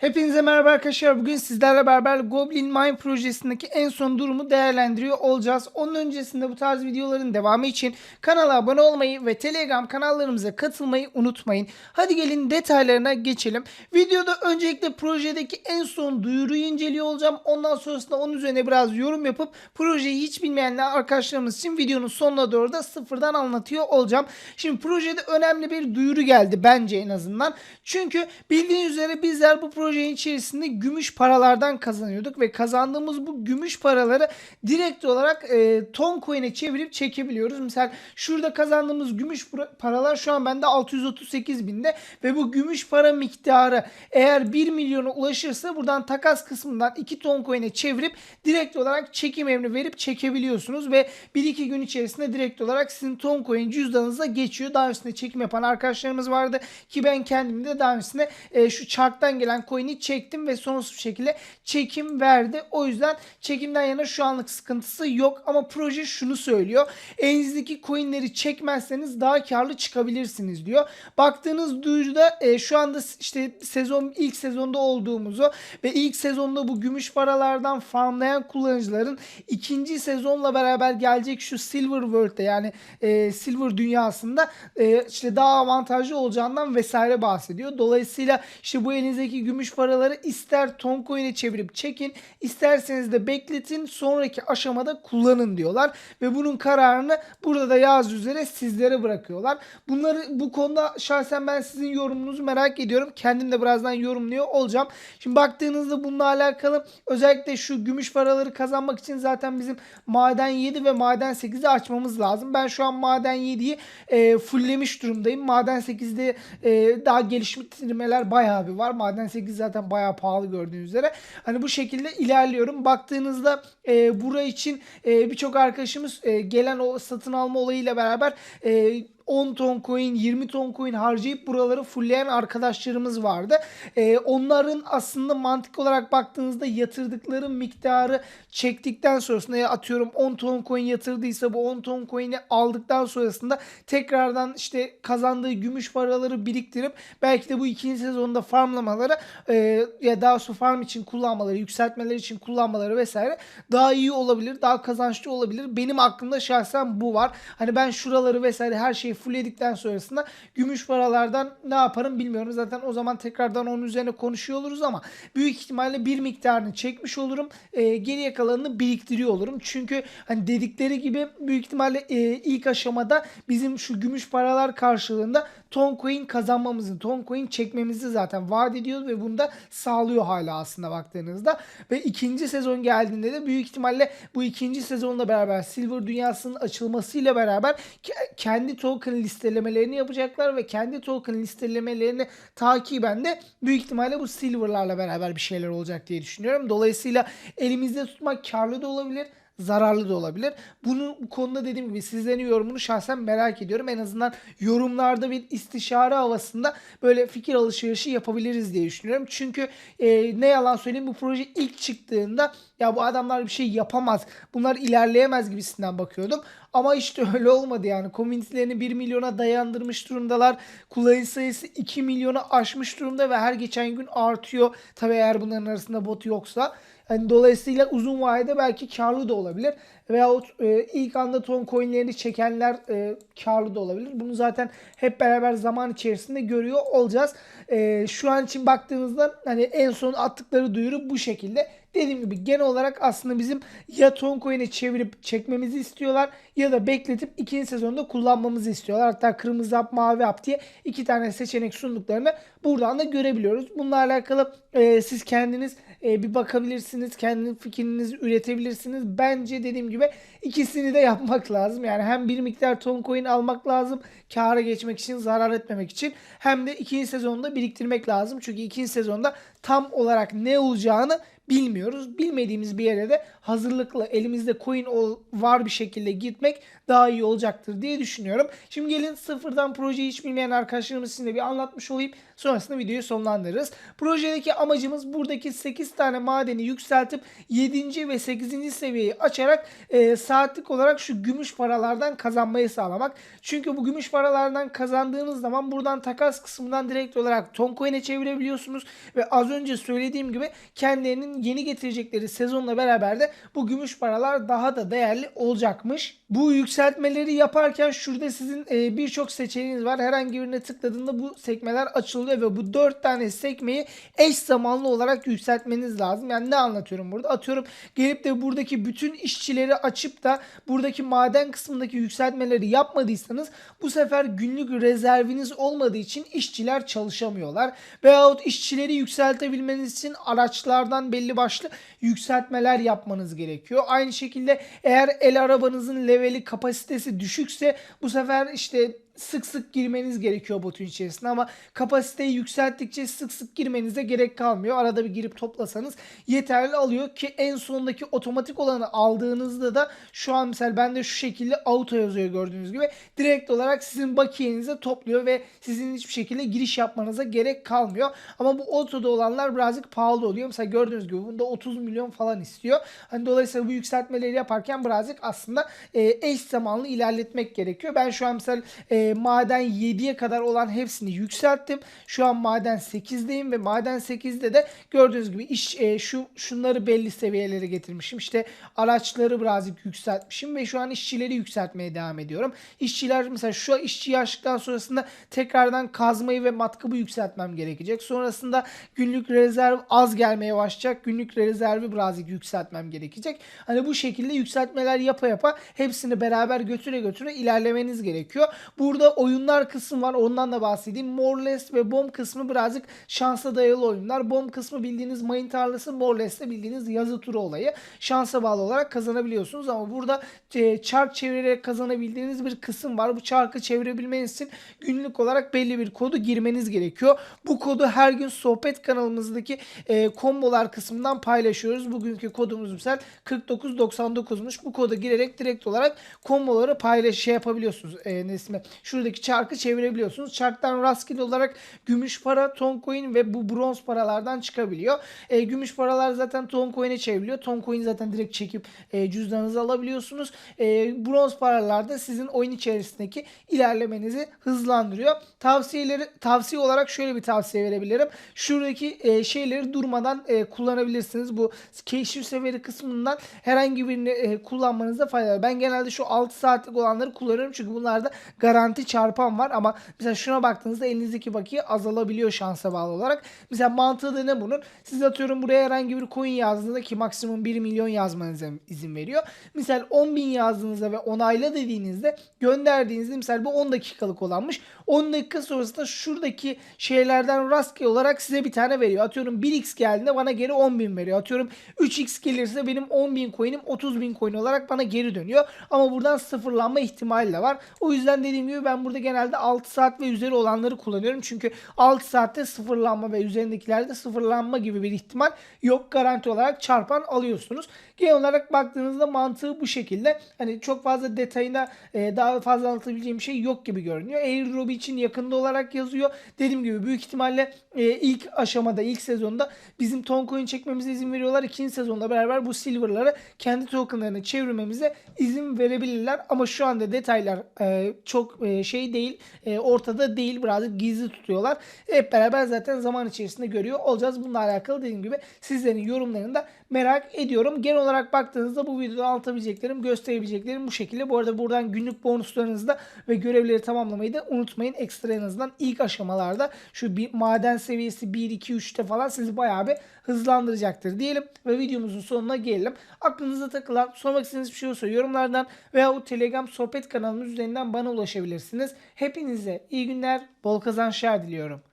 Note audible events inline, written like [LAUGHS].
Hepinize merhaba arkadaşlar. Bugün sizlerle beraber Goblin Mine projesindeki en son durumu değerlendiriyor olacağız. Onun öncesinde bu tarz videoların devamı için kanala abone olmayı ve Telegram kanallarımıza katılmayı unutmayın. Hadi gelin detaylarına geçelim. Videoda öncelikle projedeki en son duyuruyu inceliyor olacağım. Ondan sonrasında onun üzerine biraz yorum yapıp projeyi hiç bilmeyenler arkadaşlarımız için videonun sonuna doğru da sıfırdan anlatıyor olacağım. Şimdi projede önemli bir duyuru geldi bence en azından. Çünkü bildiğiniz üzere bizler bu projenin içerisinde gümüş paralardan kazanıyorduk ve kazandığımız bu gümüş paraları direkt olarak e, ton coin'e çevirip çekebiliyoruz. Mesela şurada kazandığımız gümüş paralar şu an bende 638 binde ve bu gümüş para miktarı eğer 1 milyona ulaşırsa buradan takas kısmından 2 ton coin'e çevirip direkt olarak çekim emri verip çekebiliyorsunuz ve 1-2 gün içerisinde direkt olarak sizin ton coin cüzdanınıza geçiyor. Daha öncesinde çekim yapan arkadaşlarımız vardı ki ben kendim de daha öncesinde e, şu çarktan gelen coin'i çektim ve sorunsuz bir şekilde çekim verdi. O yüzden çekimden yana şu anlık sıkıntısı yok ama proje şunu söylüyor. Elinizdeki coin'leri çekmezseniz daha karlı çıkabilirsiniz diyor. Baktığınız duyuruda e, şu anda işte sezon ilk sezonda olduğumuzu ve ilk sezonda bu gümüş paralardan farmlayan kullanıcıların ikinci sezonla beraber gelecek şu Silver World'de yani e, Silver dünyasında e, işte daha avantajlı olacağından vesaire bahsediyor. Dolayısıyla işte bu elinizdeki gümüş paraları ister ton coin'e çevirip çekin isterseniz de bekletin sonraki aşamada kullanın diyorlar ve bunun kararını burada da yaz üzere sizlere bırakıyorlar. Bunları bu konuda şahsen ben sizin yorumunuzu merak ediyorum. Kendim de birazdan yorumluyor olacağım. Şimdi baktığınızda bununla alakalı özellikle şu gümüş paraları kazanmak için zaten bizim maden 7 ve maden 8'i açmamız lazım. Ben şu an maden 7'yi e, fulllemiş durumdayım. Maden 8'de e, daha geliştirmeler bayağı bir var. Maden 8 zaten bayağı pahalı gördüğünüz üzere. Hani bu şekilde ilerliyorum. Baktığınızda e, bura için e, birçok arkadaşımız e, gelen o satın alma olayıyla beraber e, 10 ton coin, 20 ton coin harcayıp buraları fullleyen arkadaşlarımız vardı. Ee, onların aslında mantık olarak baktığınızda yatırdıkları miktarı çektikten sonrasında ya atıyorum 10 ton coin yatırdıysa bu 10 ton coin'i aldıktan sonrasında tekrardan işte kazandığı gümüş paraları biriktirip belki de bu ikinci sezonda farmlamaları e, ya daha sonra farm için kullanmaları, yükseltmeleri için kullanmaları vesaire daha iyi olabilir, daha kazançlı olabilir. Benim aklımda şahsen bu var. Hani ben şuraları vesaire her şeyi fullledikten sonrasında gümüş paralardan ne yaparım bilmiyorum. Zaten o zaman tekrardan onun üzerine konuşuyor oluruz ama büyük ihtimalle bir miktarını çekmiş olurum. E, geriye kalanını biriktiriyor olurum. Çünkü hani dedikleri gibi büyük ihtimalle e, ilk aşamada bizim şu gümüş paralar karşılığında ton coin kazanmamızı, ton coin çekmemizi zaten vaat ediyor ve bunu da sağlıyor hala aslında baktığınızda. Ve ikinci sezon geldiğinde de büyük ihtimalle bu ikinci sezonla beraber Silver dünyasının açılmasıyla beraber ke- kendi token listelemelerini yapacaklar ve kendi token listelemelerini takiben de büyük ihtimalle bu Silver'larla beraber bir şeyler olacak diye düşünüyorum. Dolayısıyla elimizde tutmak karlı da olabilir zararlı da olabilir. Bunu bu konuda dediğim gibi sizlerin yorumunu şahsen merak ediyorum. En azından yorumlarda bir istişare havasında böyle fikir alışverişi yapabiliriz diye düşünüyorum. Çünkü e, ne yalan söyleyeyim bu proje ilk çıktığında ya bu adamlar bir şey yapamaz. Bunlar ilerleyemez gibisinden bakıyordum. Ama işte [LAUGHS] öyle olmadı yani. Komünitelerini 1 milyona dayandırmış durumdalar. Kullanıcı sayısı 2 milyonu aşmış durumda ve her geçen gün artıyor. Tabii eğer bunların arasında bot yoksa. Hani dolayısıyla uzun vadede belki karlı da olabilir. Veyahut e, ilk anda ton coinlerini çekenler e, karlı da olabilir. Bunu zaten hep beraber zaman içerisinde görüyor olacağız. E, şu an için baktığımızda hani en son attıkları duyuru bu şekilde. Dediğim gibi genel olarak aslında bizim ya ton coin'e çevirip çekmemizi istiyorlar ya da bekletip ikinci sezonda kullanmamızı istiyorlar. Hatta kırmızı hap mavi hap diye iki tane seçenek sunduklarını buradan da görebiliyoruz. Bununla alakalı e, siz kendiniz e, bir bakabilirsiniz. Kendi fikrinizi üretebilirsiniz. Bence dediğim gibi ikisini de yapmak lazım. Yani hem bir miktar ton coin almak lazım. Kâra geçmek için, zarar etmemek için. Hem de ikinci sezonda biriktirmek lazım. Çünkü ikinci sezonda tam olarak ne olacağını bilmiyoruz. Bilmediğimiz bir yere de hazırlıklı elimizde coin ol, var bir şekilde gitmek daha iyi olacaktır diye düşünüyorum. Şimdi gelin sıfırdan projeyi hiç bilmeyen arkadaşlarımız için de bir anlatmış olayım. Sonrasında videoyu sonlandırırız. Projedeki amacımız buradaki 8 tane madeni yükseltip 7. ve 8. seviyeyi açarak e, saatlik olarak şu gümüş paralardan kazanmayı sağlamak. Çünkü bu gümüş paralardan kazandığınız zaman buradan takas kısmından direkt olarak Toncoin'e çevirebiliyorsunuz. Ve az önce söylediğim gibi kendilerinin yeni getirecekleri sezonla beraber de bu gümüş paralar daha da değerli olacakmış. Bu yükseltmeleri yaparken şurada sizin e, birçok seçeneğiniz var. Herhangi birine tıkladığında bu sekmeler açılıyor ve bu 4 tane sekmeyi eş zamanlı olarak yükseltmeniz lazım. Yani ne anlatıyorum burada? Atıyorum gelip de buradaki bütün işçileri açıp da buradaki maden kısmındaki yükseltmeleri yapmadıysanız bu sefer günlük rezerviniz olmadığı için işçiler çalışamıyorlar. Veyahut işçileri yükseltebilmeniz için araçlardan belli başlı yükseltmeler yapmanız gerekiyor. Aynı şekilde eğer el arabanızın leveli kapasitesi düşükse bu sefer işte sık sık girmeniz gerekiyor botun içerisine ama kapasiteyi yükselttikçe sık sık girmenize gerek kalmıyor. Arada bir girip toplasanız yeterli alıyor ki en sondaki otomatik olanı aldığınızda da şu an mesela bende şu şekilde auto yazıyor gördüğünüz gibi. Direkt olarak sizin bakiyenize topluyor ve sizin hiçbir şekilde giriş yapmanıza gerek kalmıyor. Ama bu autoda olanlar birazcık pahalı oluyor. Mesela gördüğünüz gibi bunda 30 milyon falan istiyor. Hani dolayısıyla bu yükseltmeleri yaparken birazcık aslında e, eş zamanlı ilerletmek gerekiyor. Ben şu an mesela e, maden 7'ye kadar olan hepsini yükselttim. Şu an maden 8'deyim ve maden 8'de de gördüğünüz gibi iş e, şu şunları belli seviyelere getirmişim. İşte araçları birazcık yükseltmişim ve şu an işçileri yükseltmeye devam ediyorum. İşçiler mesela şu işçi yaşlıktan sonrasında tekrardan kazmayı ve matkabı yükseltmem gerekecek. Sonrasında günlük rezerv az gelmeye başlayacak. Günlük rezervi birazcık yükseltmem gerekecek. Hani bu şekilde yükseltmeler yapa yapa hepsini beraber götüre götüre ilerlemeniz gerekiyor. Burada oyunlar kısmı var. Ondan da bahsedeyim. Moreless ve Bomb kısmı birazcık şansa dayalı oyunlar. Bomb kısmı bildiğiniz mayın tarlası. Moreless de bildiğiniz yazı turu olayı. Şansa bağlı olarak kazanabiliyorsunuz ama burada e, çark çevirerek kazanabildiğiniz bir kısım var. Bu çarkı çevirebilmeniz için günlük olarak belli bir kodu girmeniz gerekiyor. Bu kodu her gün sohbet kanalımızdaki e, kombolar kısmından paylaşıyoruz. Bugünkü kodumuz mesela 4999'muş. Bu koda girerek direkt olarak komboları paylaş şey yapabiliyorsunuz. E, ne ismi? Şuradaki çarkı çevirebiliyorsunuz. Çarktan rastgele olarak gümüş para, ton coin ve bu bronz paralardan çıkabiliyor. E, gümüş paralar zaten ton coin'e çevriliyor. Ton coin zaten direkt çekip e, cüzdanınıza alabiliyorsunuz. E, bronz paralar da sizin oyun içerisindeki ilerlemenizi hızlandırıyor. Tavsiyeleri tavsiye olarak şöyle bir tavsiye verebilirim. Şuradaki e, şeyleri durmadan e, kullanabilirsiniz. Bu keşif seferi kısmından herhangi birini e, kullanmanızda fayda var. Ben genelde şu 6 saatlik olanları kullanıyorum çünkü bunlarda garanti çarpan var ama mesela şuna baktığınızda elinizdeki bakiye azalabiliyor şansa bağlı olarak. Mesela mantığı da ne bunun? Siz atıyorum buraya herhangi bir coin yazdığınızda ki maksimum 1 milyon yazmanıza izin veriyor. Misal 10 bin yazdığınızda ve onayla dediğinizde gönderdiğinizde misal bu 10 dakikalık olanmış. 10 dakika sonrasında şuradaki şeylerden rastgele olarak size bir tane veriyor. Atıyorum 1x geldiğinde bana geri 10 bin veriyor. Atıyorum 3x gelirse benim 10 bin coin'im 30 bin coin olarak bana geri dönüyor. Ama buradan sıfırlanma ihtimali de var. O yüzden dediğim gibi ben burada genelde 6 saat ve üzeri olanları kullanıyorum. Çünkü 6 saatte sıfırlanma ve üzerindekilerde sıfırlanma gibi bir ihtimal yok. Garanti olarak çarpan alıyorsunuz. Genel olarak baktığınızda mantığı bu şekilde. Hani çok fazla detayına e, daha fazla anlatabileceğim şey yok gibi görünüyor. Airdrop için yakında olarak yazıyor. Dediğim gibi büyük ihtimalle e, ilk aşamada, ilk sezonda bizim Toncoin çekmemize izin veriyorlar. İkinci sezonda beraber bu silverları kendi tokenlarını çevirmemize izin verebilirler. Ama şu anda detaylar e, çok e, şey değil, e, ortada değil. Birazcık gizli tutuyorlar. Hep beraber zaten zaman içerisinde görüyor olacağız. Bununla alakalı dediğim gibi sizlerin yorumlarını da merak ediyorum. Genel olarak baktığınızda bu videoda anlatabileceklerim, gösterebileceklerim bu şekilde. Bu arada buradan günlük bonuslarınızı da ve görevleri tamamlamayı da unutmayın. Ekstra en azından ilk aşamalarda şu bir maden seviyesi 1, 2, 3'te falan sizi bayağı bir hızlandıracaktır diyelim. Ve videomuzun sonuna gelelim. Aklınıza takılan, sormak istediğiniz bir şey olursa yorumlardan veya o Telegram sohbet kanalımız üzerinden bana ulaşabilirsiniz. Hepinize iyi günler, bol kazançlar diliyorum.